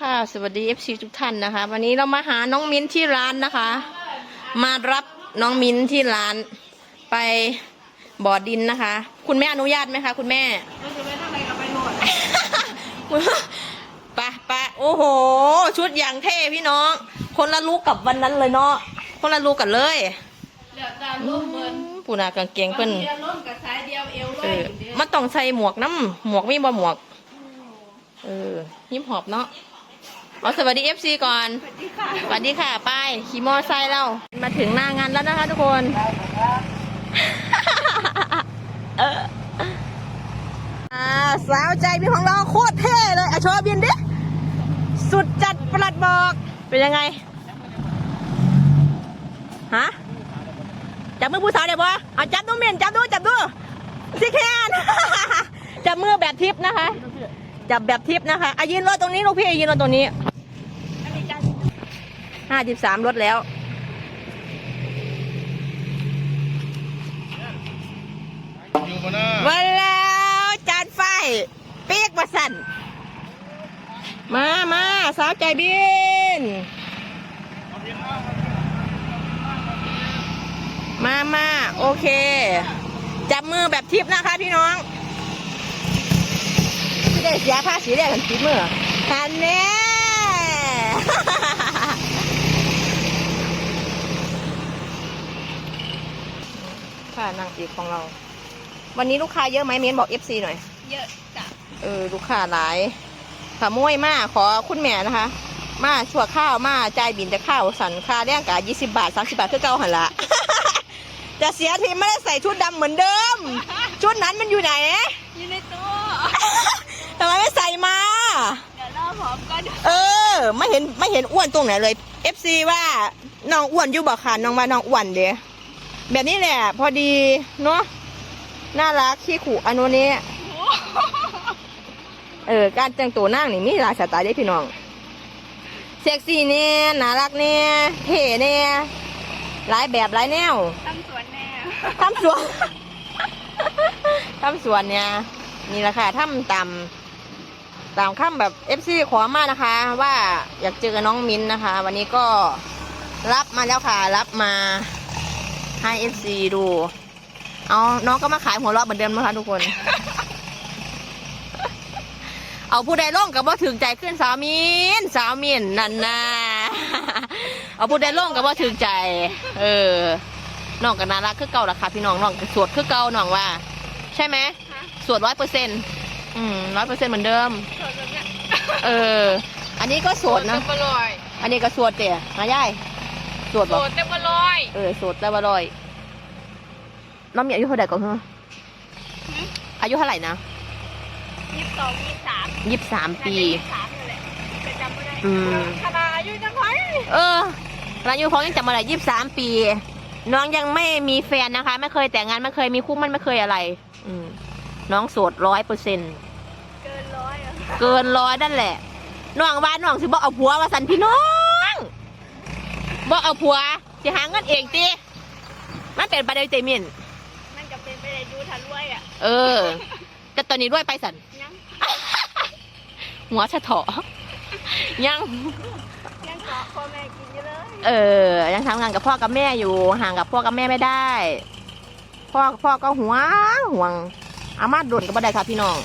ค่ะ สวัสดี FC ทุกท่านนะคะ วันนี้เรามาหาน้องมิ้นที่ร้านนะคะ มารับน้องมิ้นที่ร้านไปบ่อดินนะคะ คุณแม่อนุญาตไหมคะ คุณแม่เราจะไปทำอะไรกับไปโหลดไปไปโอ้โห ชุดอย่างเท่พี่น้อง คนละลูกกับวันนั้นเลยเนาะคนละลูกกันเลยเดี๋ยวจะร่วมเบิร์นปูนากางเกงเพิ่นเดียวร่วมกับสายเดียวเอวเลเอยอมันต้องใส่หมวกน้ำหมวกมีบ่หมวก เออยิ้มหอบเนาะ เอาสวัสดี FC ก่อน สวัสดีค่ะ สวัสดีค่ะป้ายขี่มอไซค์เรา มาถึงหน้างานแล้วนะคะทุกคน เอออ่าสาวใจมีของเราโคตรเท่เลยอะโชว์บินดิ สุดจัดประหลัดบอก เป็นยังไง ฮะ จับมือผู้สาวเดี๋ยวบอเอาจับดูเมนจับดู จับดูสิแคนจับมือแบบทิปนะคะจับแบบทิปนะคะอะยืนรอตรงนี้ลูกพี่ยืนรอตรงนี้ ห้าสิบสามลดแล้ว อยู่มาหน้ามาแล้วจานไฟ เปียกมาสั่น มามาสาวใจบิน มามาโอเค จับมือแบบทิปนะคะพี่น้องที่ได้เสียผ้าสีแดงกันทิปมือทันแน่ ค่ะ นางเอกของเรา วันนี้ลูกค้าเยอะไหมเมนบอก FC หน่อย เยอะจ้ะ เออ ลูกค้าหลายขโมยมาขอคุณแม่นะคะ มาชั่วข้าวมาจ่ายบินจะข้าวสันค่าเรื่องกะยี่สิบาทสามสิบาทคือเก่าหันละ จะเสียทีไม่ได้ใส่ชุดดำเหมือนเดิม ชุดนั้นมันอยู่ไหนอยู่ในตู้ทำไมไม่ใส่มา เดี๋ยวรอพร้อมกันเออ ไม่เห็นไม่เห็นอ้วนตรงไหนเลย FC ว่าน้องอ้วนอยู่บ่ค่ะน้องว่าน้องอ้วนเดีย แบบนี้แหละ พอดีเนาะน่ารักขี้ขู่อันนู้นนี้ เออ การแต่งตัวนั่งนี่มีหลายสไตล์เด้พี่น้อง เซ็กซี่เนี่ยน่ารักเนี่ยเท่เนี่ยหลายแบบหลายแนวตั้งสวนแน่ทำสวนทำสวนเนี่ยนี่แหละค่ะทำตามตามคำแบบเอฟซีขอมานะคะ ว่าอยากเจอน้องมิ้นนะคะ วันนี้ก็รับมาแล้วค่ะ รับมา ให้เอฟซีดูเอาน้องก็มาขายหัวเราะเหมือนเดิมนะคะทุกคน เอาผู้ใดล่องกับว่าถึงใจขึ้นสาวมินสาวมินนั่นนะเอาผู้ใดล่องกับว่าถึงใจ เออน้องกับนารักคือเก่าราคาพี่น้องน้องก็สวดคือเก่าน้องว่า ใช่ไหมสวดร้อยเปอร์เซ็นต์อืมร้อยเปอร์เซ็นต์เหมือนเดิมสวนแบบเนี้ยเออ อันนี้ก็สวดนะเต็มบลอยอันนี้ก็สวดเตี่ยมาย่าย สวดโสบอกดเต็มบลอยเออสวดแต่ว่าลอย น้องมีอายุเท่าไหร่ก่อนเหรออายุเท่าไหร่นะยี่สิบสองยี่สิบสามยี่สิบสามปียี่สิบสามเลยจะจำไม่ได้อืม ขนาดอายุจังไงเอออายุของยังจำมาได้ยี่สิบสามปี น้องยังไม่มีแฟนนะคะ ไม่เคยแต่งงานไม่เคยมีคู่มันไม่เคยอะไร อืมน้องโสดร้อยเปอร์เซ็นต์ เกินร้อยอะเกินร้อยนั่นแหละ น้องว่าน้องสิบอกเอาผัวมาสันพี่น้อง บอกเอาผัวสิหาเงินเองตีมันเป็นประเด็นเตมินมันจะเป็นไปได้ดูทันรวยอะเออ แต่ตอนนี้ด้วยไปสันยังหัวฉะเถาะยังยังเกาะพ่อแม่กินอยู่เลยเออ ยังทำงานกับพ่อกับแม่อยู่ ห่างกับพ่อกับแม่ไม่ได้ พ่อพ่อก็ห่วงห่วงอามาโดนก็บ่ได้ค่ะพี่น้อง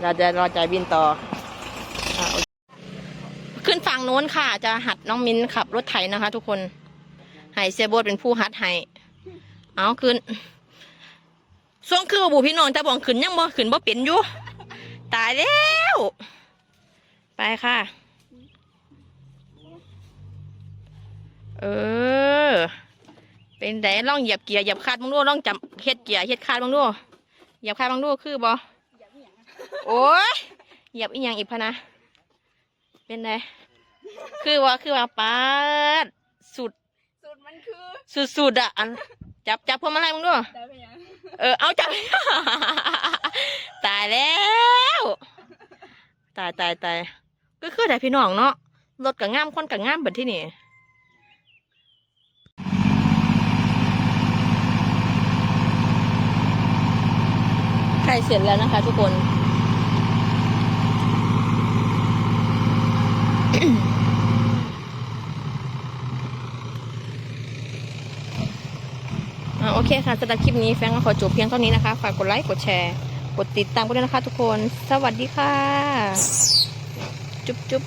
เราจะรอใจายบินต่ออะโอเคขึ้ นฝั่งโน้นค่ะ จะหัดน้องมิ้นขับรถไถนะคะ ทุกคนให้เซยโบดเป็นผู้หัดให้เอาขึ้นส่วงคือบูพี่น้องแต่บอกขึ้นยังบ่ขึ้นบ่เป็นอยู่ตายแล้วไปค่ะ เออ เป็นไดล่องเหยียบเกียร์เหยียบคาดบ้างดูล่องจับเฮ็ดเกียร์เฮ็ดคาดบ้างดูเหยียบคาดบ้างดูคือบ่โอ้ยเหยียบอีหยังอีกพะนะเป็นได คือว่าคือว่าปาดสุดสูตรมันคือสุดสุดอะอันจับจับพวงมาลัยบ้างดูได้ไหมยังเออเอาจับ ตายแล้ว ตายตายตายก็คือแต่พี่น้องเนาะรถกับง่ามคนกับง่ามเบิดที่นี่ใกล้เสร็จแล้วนะคะทุกคน ค่ะสำหรับคลิปนี้แฟนก็ขอจบเพียงเท่านี้นะคะ ฝากกดไลค์กดแชร์ กดติดตามกันด้วยนะคะทุกคน สวัสดีค่ะ จุ๊บจุ๊บ